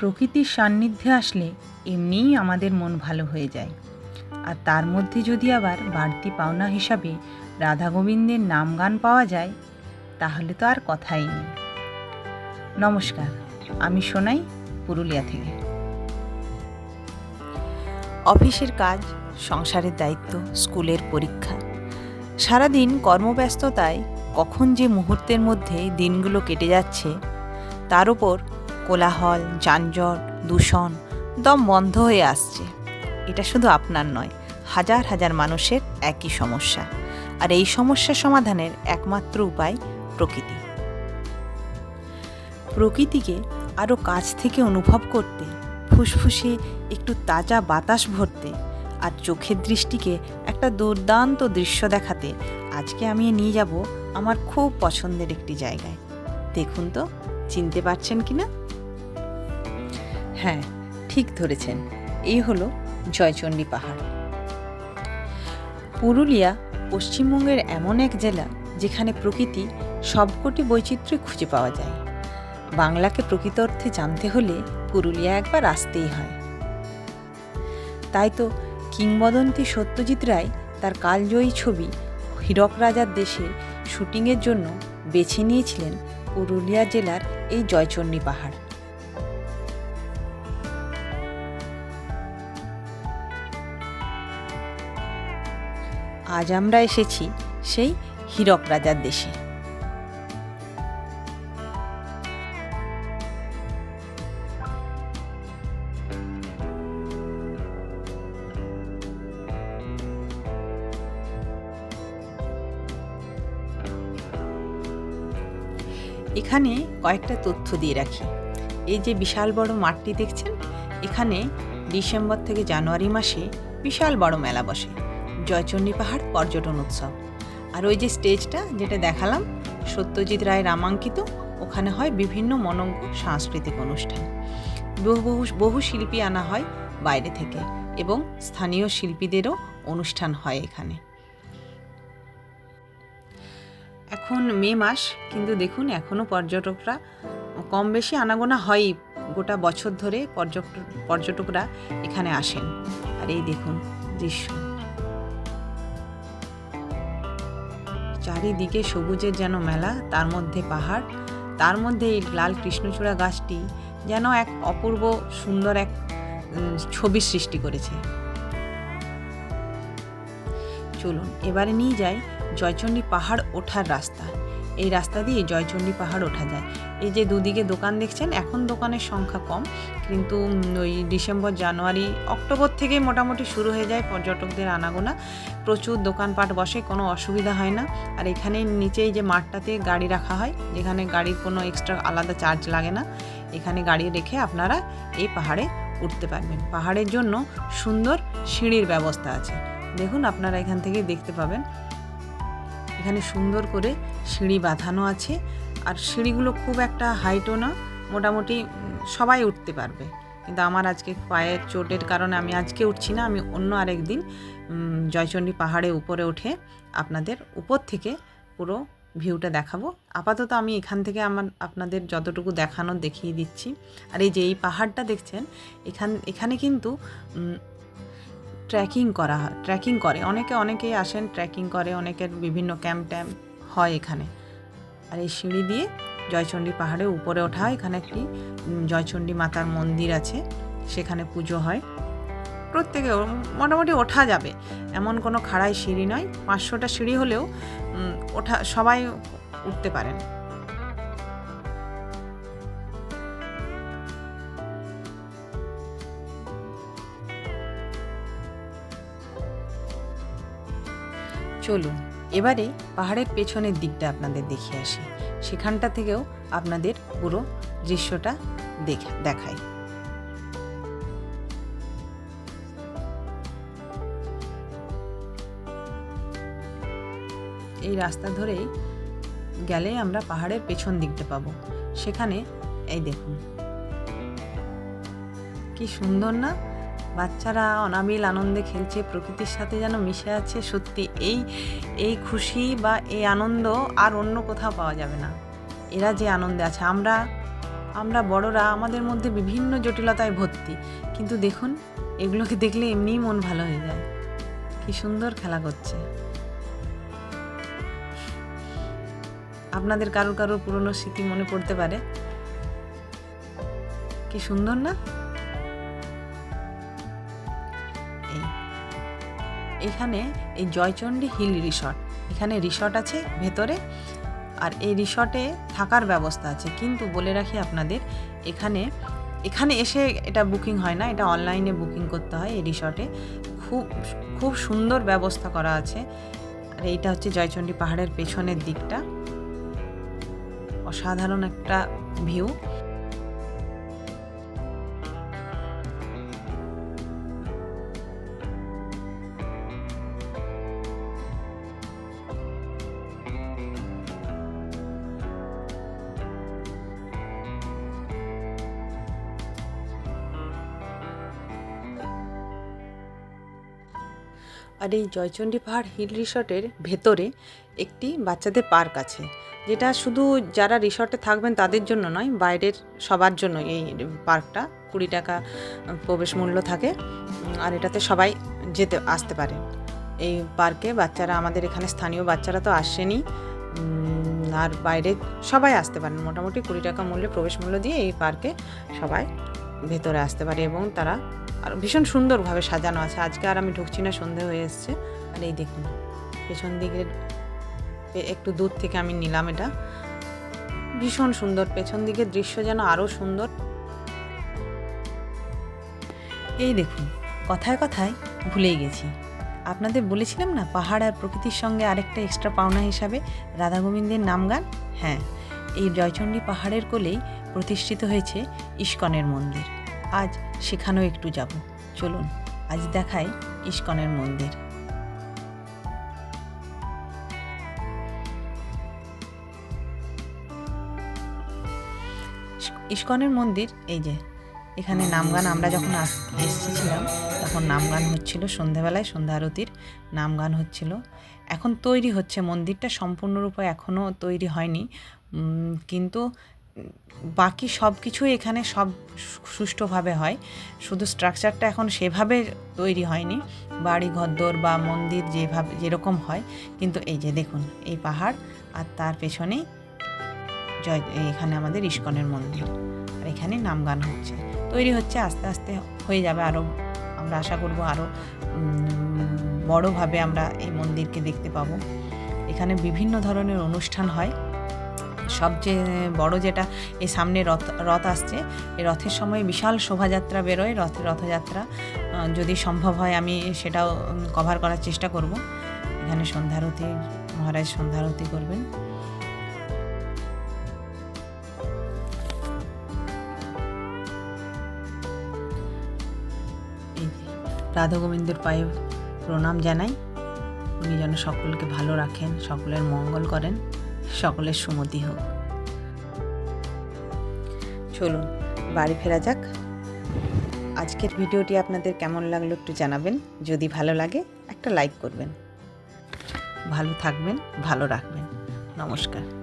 প্রকৃতির সান্নিধ্যে আসলে এমনিই আমাদের মন ভালো হয়ে যায়। আর তার মধ্যে যদি আবার বাড়তি পাওনা হিসাবে রাধা গোবিন্দের নাম গান পাওয়া যায়, তাহলে তো আর কথাই নেই। নমস্কার, আমি শোনাই পুরুলিয়া থেকে। অফিসের কাজ, সংসারের দায়িত্ব, স্কুলের পরীক্ষা। সারাদিন কর্মব্যস্ততায় কখন যে মুহূর্তের মধ্যে দিনগুলো কেটে যাচ্ছে, তার উপর কোলাহল, যানজট, দূষণ, দম বন্ধ হয়ে আসছে। এটা শুধু আপনার নয়, হাজার হাজার মানুষের একই সমস্যা। আর এই সমস্যা সমাধানের একমাত্র উপায় প্রকৃতি। প্রকৃতিকে আরও কাছ থেকে অনুভব করতে, ফুসফুসে একটু তাজা বাতাস ভরতে আর চোখের দৃষ্টিকে একটা দুর্দান্ত দৃশ্য দেখাতে আজকে আমি নিয়ে যাব আমার খুব পছন্দের একটি জায়গায়। দেখুন তো, চিনতে পারছেন কি না হ্যাঁ ঠিক ধরেছেন। এই হলো জয়চণ্ডী পাহাড়। পুরুলিয়া পশ্চিমবঙ্গের এমন এক জেলা যেখানে প্রকৃতি সবকটি বৈচিত্র্য খুঁজে পাওয়া যায়। বাংলাকে প্রকৃত অর্থে জানতে হলে পুরুলিয়া একবার আসতেই হয়। তাই তো কিংবদন্তি সত্যজিৎ রায় তার কালজয়ী ছবি হীরক রাজার দেশে শুটিংয়ের জন্য বেছে নিয়েছিলেন পুরুলিয়া জেলার এই জয়চণ্ডী পাহাড়। আজ আমরা এসেছি সেই হীরক রাজার দেশে। এখানে কয়েকটা তথ্য দিয়ে রাখি। এই যে বিশাল বড় মাঠটি দেখছেন, এখানে ডিসেম্বর থেকে জানুয়ারি মাসে বিশাল বড় মেলা বসে। জয়চণ্ডী পাহাড় পর্যটন উৎসব। আর ওই যে স্টেজটা যেটা দেখালাম, সত্যজিৎ রায় রামাঙ্কিত ওখানে হয় বিভিন্ন মনজ্ঞ সাংস্কৃতিক অনুষ্ঠান। বহু বহু শিল্পী আনা হয় বাইরে থেকে এবং স্থানীয় শিল্পীদেরও অনুষ্ঠান হয় এখানে। এখন মে মাস, কিন্তু দেখুন এখনও পর্যটকরা কম বেশি আনাগোনা হয়ই। গোটা বছর ধরে পর্যটক পর্যটকরা এখানে আসেন। আর এই দেখুন দৃশ্য। চারিদিকে সবুজের যেন মেলা, তার মধ্যে পাহাড়, তার মধ্যে এই লাল কৃষ্ণচূড়া গাছটি যেন এক অপূর্ব সুন্দর এক ছবির সৃষ্টি করেছে। চলুন, এবারে নিয়ে যাই জয়চণ্ডী পাহাড় ওঠার রাস্তা। এই রাস্তা দিয়ে জয়চণ্ডী পাহাড় ওঠা যায়। এই যে দুদিকে দোকান দেখছেন, এখন দোকানের সংখ্যা কম। কিন্তু ওই ডিসেম্বর, জানুয়ারি, অক্টোবর থেকে মোটামুটি শুরু হয়ে যায় পর্যটকদের আনাগোনা। প্রচুর দোকানপাট বসে, কোনো অসুবিধা হয় না। আর এখানে নিচেই যে মাঠটাতে গাড়ি রাখা হয়, যেখানে গাড়ির কোনো এক্সট্রা আলাদা চার্জ লাগে না। এখানে গাড়ি রেখে আপনারা এই পাহাড়ে উঠতে পারবেন। পাহাড়ের জন্য সুন্দর সিঁড়ির ব্যবস্থা আছে। দেখুন, আপনারা এখান থেকে দেখতে পাবেন। এখানে সুন্দর করে সিঁড়ি বাঁধানো আছে। আর সিঁড়িগুলো খুব একটা হাইটও না, মোটামুটি সবাই উঠতে পারবে। কিন্তু আমার আজকে পায়ের চোটের কারণে আমি আজকে উঠছি না, আমি অন্য আরেক দিন জয়চণ্ডী পাহাড়ে উপরে উঠে আপনাদের উপর থেকে পুরো ভিউটা দেখাবো। আপাতত আমি এখান থেকে আমার আপনাদের যতটুকু দেখানো দেখিয়ে দিচ্ছি। আর এই যে এই পাহাড়টা দেখছেন, এখান, এখানে কিন্তু ট্রেকিং করা হয় ট্রেকিং করে। অনেকে, অনেকেই আসেন ট্রেকিং করে, অনেকের বিভিন্ন ক্যাম্প ট্যাম্প হয় এখানে। আর এই সিঁড়ি দিয়ে জয়চণ্ডী পাহাড়ে উপরে ওঠা হয় এখানে একটি জয়চণ্ডী মাতার মন্দির আছে। সেখানে পুজো হয়। প্রত্যেকে মোটামুটি ওঠা যাবে। এমন কোনো খাড়াই সিঁড়ি নয়। পাঁচশোটা সিঁড়ি হলেও ওঠা, সবাই উঠতে পারেন। চলুন, এবারে পাহাড়ের পেছনের দিকটা আপনাদের দেখিয়ে আসি। সেখানটা থেকেও আপনাদের পুরো দৃশ্যটা দেখা দেখাই। এই রাস্তা ধরেই গেলে আমরা পাহাড়ের পেছন দিকটা পাবো। সেখানে, এই দেখুন। কি সুন্দর না? বাচ্চারা অনাবিল আনন্দে খেলছে, প্রকৃতির সাথে যেন মিশে আছে, সত্যি এই এই খুশি বা এই আনন্দ আর অন্য কোথাও পাওয়া যাবে না। এরা যে আনন্দে আছে, আমরা আমরা বড়রা আমাদের মধ্যে বিভিন্ন জটিলতায় ভর্তি। কিন্তু দেখুন, এগুলোকে দেখলে এমনিই মন ভালো হয়ে যায়। কি সুন্দর খেলা করছে। আপনাদের কারোর কারোর পুরনো স্মৃতি মনে পড়তে পারে? কি সুন্দর না? এখানে এই জয়চণ্ডী হিল রিসর্ট। এখানে রিসর্ট আছে ভেতরে আর এই রিসর্টে থাকার ব্যবস্থা আছে। কিন্তু বলে রাখি আপনাদের, এখানে এখানে এসে এটা বুকিং হয় না, এটা অনলাইনে বুকিং করতে হয় এই রিসর্টে। খুব খুব সুন্দর ব্যবস্থা করা আছে। আর এইটা হচ্ছে জয়চণ্ডী পাহাড়ের পেছনের দিকটা। অসাধারণ একটা ভিউ। আর এই জয়চণ্ডী পাহাড় হিল রিসর্টের ভেতরে একটি বাচ্চাদের পার্ক আছে, যেটা শুধু যারা রিসর্টে থাকবেন তাদের জন্য নয়, বাইরের সবার জন্য এই পার্কটা কুড়ি টাকা প্রবেশ মূল্য থাকে। আর এটাতে সবাই যেতে, আসতে পারে। এই পার্কে বাচ্চারা, আমাদের এখানে স্থানীয় বাচ্চারা তো আসেনি। আর বাইরে সবাই আসতে পারেন। মোটামুটি কুড়ি টাকা মূল্যে প্রবেশ মূল্য দিয়ে এই পার্কে সবাই ভেতরে আসতে পারে এবং তারা আর ভীষণ সুন্দরভাবে সাজানো আছে। আজকে আর আমি ঢুকছি না, সন্ধে হয়ে এসছে। আর এই দেখুন, পেছন দিকের একটু দূর থেকে আমি নিলাম এটা। ভীষণ সুন্দর, পেছন দিকের দৃশ্য যেন আরও সুন্দর। এই দেখুন, কথায় কথায় ভুলেই গেছি। আপনাদের বলেছিলাম না, পাহাড় আর প্রকৃতির সঙ্গে আরেকটা এক্সট্রা পাওনা হিসাবে রাধা গোবিন্দের নাম গান? হ্যাঁ এই জয়চণ্ডী পাহাড়ের কোলেই প্রতিষ্ঠিত হয়েছে ইস্কনের মন্দির। আজ সেখানেও একটু যাব। চলুন, আজ দেখাই ইস্কনের মন্দির। ইস্কনের মন্দির, এই যে, এখানে নামগান আমরা যখন এসেছিলাম, তখন নামগান হচ্ছিল সন্ধেবেলায় সন্ধ্যা আরতির নামগান হচ্ছিল। এখন তৈরি হচ্ছে, মন্দিরটা সম্পূর্ণরূপে এখনও তৈরি হয়নি। কিন্তু বাকি সব কিছুই এখানে সব সুষ্ঠুভাবে হয়। শুধু স্ট্রাকচারটা এখন সেভাবে তৈরি হয়নি। বাড়ি, ঘরদোর বা মন্দির যেভাবে যেরকম হয়। কিন্তু এই যে দেখুন, এই পাহাড় আর তার পেছনেই জয় এখানে আমাদের ইস্কনের মন্দির। আর এখানে নামগান হচ্ছে। তৈরি হচ্ছে আস্তে আস্তে হয়ে যাবে আরও আমরা আশা করব আরও বড়োভাবে আমরা এই মন্দিরকে দেখতে পাবো। এখানে বিভিন্ন ধরনের অনুষ্ঠান হয়। সবচেয়ে বড় যেটা, এই সামনে রথ রথ আসছে। এই রথের সময় বিশাল শোভাযাত্রা বেরোয়, রথ, রথযাত্রা। যদি সম্ভব হয় আমি সেটাও কভার করার চেষ্টা করব। এখানে সন্ধ্যারতি, মহারাজ সন্ধ্যারতি করবেন। রাধা পায়ে প্রণাম জানাই। উনি যেন সকলকে ভালো রাখেন, সকলের মঙ্গল করেন। সকলের সুমতি হোক। চলুন, বাড়ি ফেরা যাক। আজকের ভিডিওটি আপনাদের কেমন লাগল একটু জানাবেন। যদি ভালো লাগে, একটা লাইক করবেন। ভালো থাকবেন, ভালো রাখবেন। নমস্কার।